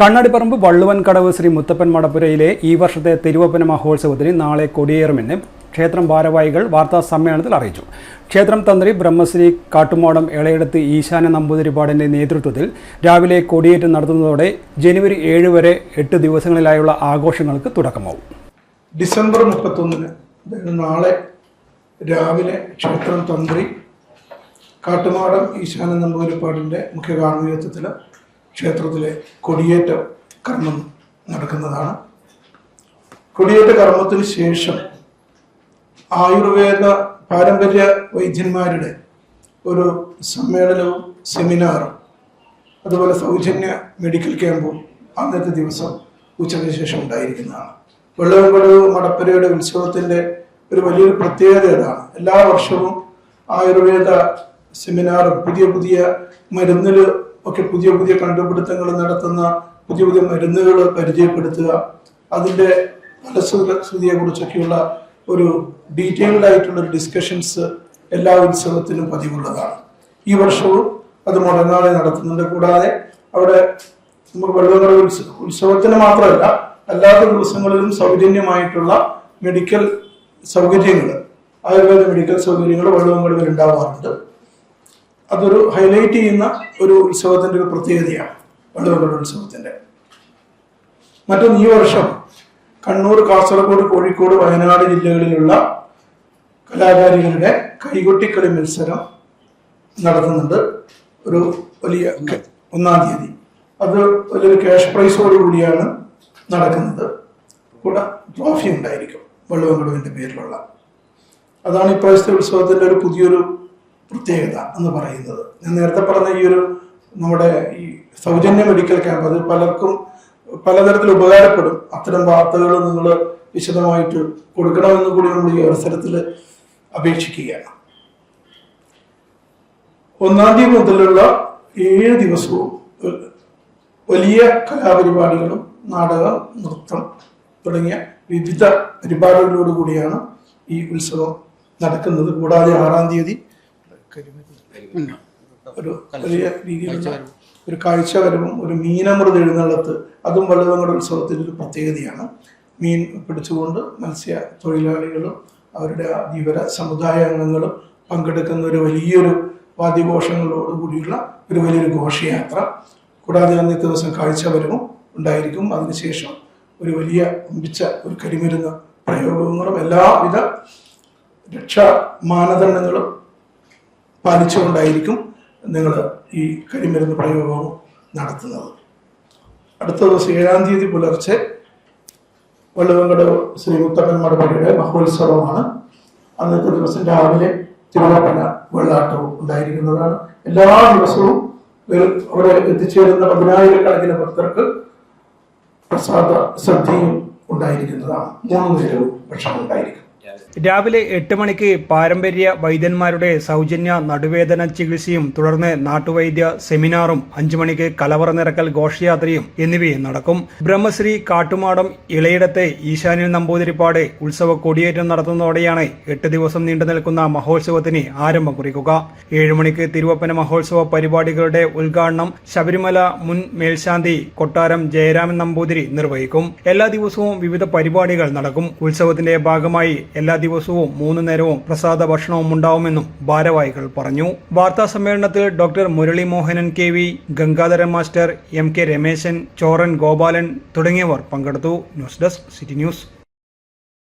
കണ്ണാടിപ്പറമ്പ് വള്ളുവൻകടവ് ശ്രീ മുത്തപ്പൻ മടപ്പുരയിലെ ഈ വർഷത്തെ തിരുവപ്പന മഹോത്സവത്തിന് നാളെ കൊടിയേറുമെന്ന് ക്ഷേത്രം ഭാരവാഹികൾ വാർത്താ സമ്മേളനത്തിൽ അറിയിച്ചു. ക്ഷേത്രം തന്ത്രി ബ്രഹ്മശ്രീ കാട്ടുമോടം ഇളയിടത്ത് ഈശാന നമ്പൂതിരിപ്പാടിന്റെ നേതൃത്വത്തിൽ രാവിലെ കൊടിയേറ്റം നടത്തുന്നതോടെ ജനുവരി ഏഴ് വരെ എട്ട് ദിവസങ്ങളിലായുള്ള ആഘോഷങ്ങൾക്ക് തുടക്കമാവും. ഡിസംബർ മുപ്പത്തൊന്നിന് നാളെ രാവിലെ ക്ഷേത്രം തന്ത്രി കാട്ടുമാടം ഈശാന നമ്പൂതിരിപ്പാടിന്റെ മുഖ്യ കാർമ്മികത്വത്തിൽ ക്ഷേത്രത്തിലെ കൊടിയേറ്റ കർമ്മം നടക്കുന്നതാണ്. കൊടിയേറ്റ കർമ്മത്തിന് ശേഷം ആയുർവേദ പാരമ്പര്യ വൈദ്യന്മാരുടെ ഒരു സമ്മേളനവും സെമിനാറും അതുപോലെ സൗജന്യ മെഡിക്കൽ ക്യാമ്പും അന്നത്തെ ദിവസം ഉച്ചയ്ക്ക് ശേഷം ഉണ്ടായിരിക്കുന്നതാണ്. വെള്ളവൻകടവ് മടപ്പരയുടെ ഉത്സവത്തിന്റെ ഒരു വലിയൊരു പ്രത്യേകത അതാണ്. എല്ലാ വർഷവും ആയുർവേദ സെമിനാറും പുതിയ പുതിയ മരുന്നിൽ ഒക്കെ പുതിയ പുതിയ കണ്ടുപിടുത്തങ്ങൾ നടത്തുന്ന പുതിയ പുതിയ മരുന്നുകൾ പരിചയപ്പെടുത്തുക അതിന്റെ ഫലശ്രുതിയെ കുറിച്ചൊക്കെയുള്ള ഒരു ഡീറ്റെയിൽഡ് ആയിട്ടുള്ള ഡിസ്കഷൻസ് എല്ലാ ഉത്സവത്തിനും പതിവുള്ളതാണ്. ഈ വർഷവും അത് മുടങ്ങാതെ നടത്തുന്നുണ്ട്. കൂടാതെ അവിടെ നമുക്ക് ഉത്സവ ഉത്സവത്തിന് മാത്രമല്ല അല്ലാത്ത ദിവസങ്ങളിലും സൗജന്യമായിട്ടുള്ള മെഡിക്കൽ സൗകര്യങ്ങൾ ആയുർവേദ മെഡിക്കൽ സൗകര്യങ്ങൾ വെള്ളവങ്കടവിൽ ഉണ്ടാവാറുണ്ട്. അതൊരു ഹൈലൈറ്റ് ചെയ്യുന്ന ഒരു ഉത്സവത്തിന്റെ ഒരു പ്രത്യേകതയാണ് വള്ളുവകളുടെ ഉത്സവത്തിന്റെ. മറ്റൊന്ന് ഈ വർഷം കണ്ണൂർ കാസർഗോഡ് കോഴിക്കോട് വയനാട് ജില്ലകളിലുള്ള കലാകാരികളുടെ കൈകൊട്ടിക്കളി മത്സരം നടത്തുന്നുണ്ട്. ഒരു വലിയ ഒന്നാം തീയതി. അത് വലിയൊരു ക്യാഷ് പ്രൈസോട് കൂടിയാണ് നടക്കുന്നത്. കൂടെ ട്രോഫി ഉണ്ടായിരിക്കും. വെള്ളവങ്കടവിന്റെ പേരിലുള്ള. അതാണ് ഇപ്രാവശ്യത്തെ ഉത്സവത്തിന്റെ ഒരു പുതിയൊരു പ്രത്യേകത എന്ന് പറയുന്നത്. ഞാൻ നേരത്തെ പറഞ്ഞ ഈ ഒരു നമ്മുടെ ഈ സൗജന്യ മെഡിക്കൽ ക്യാമ്പ് അത് പലർക്കും പലതരത്തിൽ ഉപകാരപ്പെടും. അത്തരം വാർത്തകൾ നിങ്ങൾ വിശദമായിട്ട് കൊടുക്കണമെന്ന് കൂടി നമ്മൾ ഈ അവസരത്തിൽ അപേക്ഷിക്കുകയാണ്. ഒന്നാം തീയതി മുതലുള്ള ഏഴ് ദിവസവും വലിയ കലാപരിപാടികളും നാടക നൃത്തം തുടങ്ങിയ വിവിധ പരിപാടികളോടുകൂടിയാണ് ഈ ഉത്സവം നടക്കുന്നത്. കൂടാതെ ആറാം തീയതി ഒരു വലിയ രീതിയിലുള്ള ഒരു കാഴ്ചപരവും ഒരു മീനമൃത എഴുന്നള്ളത്ത് അതും വള്ളുവങ്ങളുടെ ഉത്സവത്തിന്റെ ഒരു പ്രത്യേകതയാണ്. മീൻ പിടിച്ചുകൊണ്ട് മത്സ്യ തൊഴിലാളികളും അവരുടെ ധീവര സമുദായ അംഗങ്ങളും പങ്കെടുക്കുന്ന ഒരു വലിയൊരു വാദ്യഘോഷങ്ങളോടുകൂടിയുള്ള ഒരു വലിയൊരു ഘോഷയാത്ര. കൂടാതെ അന്നത്തെ ദിവസം കാഴ്ചവരവും ഉണ്ടായിരിക്കും. അതിനുശേഷം ഒരു വലിയ ഒമ്പിച്ച ഒരു കരിമരുന്ന് പ്രയോഗങ്ങളും എല്ലാവിധ രക്ഷാ മാനദണ്ഡങ്ങളും പാലിച്ചുകൊണ്ടായിരിക്കും നിങ്ങൾ ഈ കരിമരുന്ന് പ്രയോഗവും നടത്തുന്നത്. അടുത്ത ദിവസം ഏഴാം തീയതി പുലർച്ചെ വള്ളുവങ്കട് ശ്രീ മുത്തപ്പൻ മറുപടിയുടെ മഹോത്സവമാണ്. അന്നത്തെ ദിവസം രാവിലെ തിരുവാപ്പന വെള്ളാട്ടവും ഉണ്ടായിരിക്കുന്നതാണ്. എല്ലാ ദിവസവും അവിടെ എത്തിച്ചേരുന്ന പതിനായിരക്കണക്കിന് ഭക്തർക്ക് പ്രസാദ സദ്യയും ഉണ്ടായിരിക്കുന്നതാണ്. മൂന്ന് നേരവും ഭക്ഷണം ഉണ്ടായിരിക്കും. രാവിലെ എട്ട് മണിക്ക് പാരമ്പര്യ വൈദ്യന്മാരുടെ സൗജന്യ നടുവേദന ചികിത്സയും തുടർന്ന് നാട്ടുവൈദ്യ സെമിനാറും അഞ്ചു മണിക്ക് കലവറ നിറക്കൽ ഘോഷയാത്രയും എന്നിവയും നടക്കും. ബ്രഹ്മശ്രീ കാട്ടുമാടം ഇളയിടത്തെ ഈശാനിൽ നമ്പൂതിരിപ്പാട് ഉത്സവ കൊടിയേറ്റം നടത്തുന്നതോടെയാണ് എട്ട് ദിവസം നീണ്ടു നിൽക്കുന്ന മഹോത്സവത്തിന് ആരംഭം കുറിക്കുക ഏഴു മണിക്ക് തിരുവപ്പന മഹോത്സവ പരിപാടികളുടെ ഉദ്ഘാടനം ശബരിമല മുൻ മേൽശാന്തി കൊട്ടാരം ജയരാമൻ നമ്പൂതിരി നിർവഹിക്കും. എല്ലാ ദിവസവും വിവിധ പരിപാടികൾ നടക്കും. ഉത്സവത്തിന്റെ ഭാഗമായി എല്ലാ ദിവസവും മൂന്ന് നേരവും പ്രസാദ ഭക്ഷണവും ഉണ്ടാവുമെന്നും ഭാരവാഹികൾ പറഞ്ഞു. വാർത്താ സമ്മേളനത്തിൽ doctor Murali Mohanan K V Gangadharan master M K Rameshan Choran Gopalan തുടങ്ങിയവർ പങ്കെടുത്തു. News desk city news.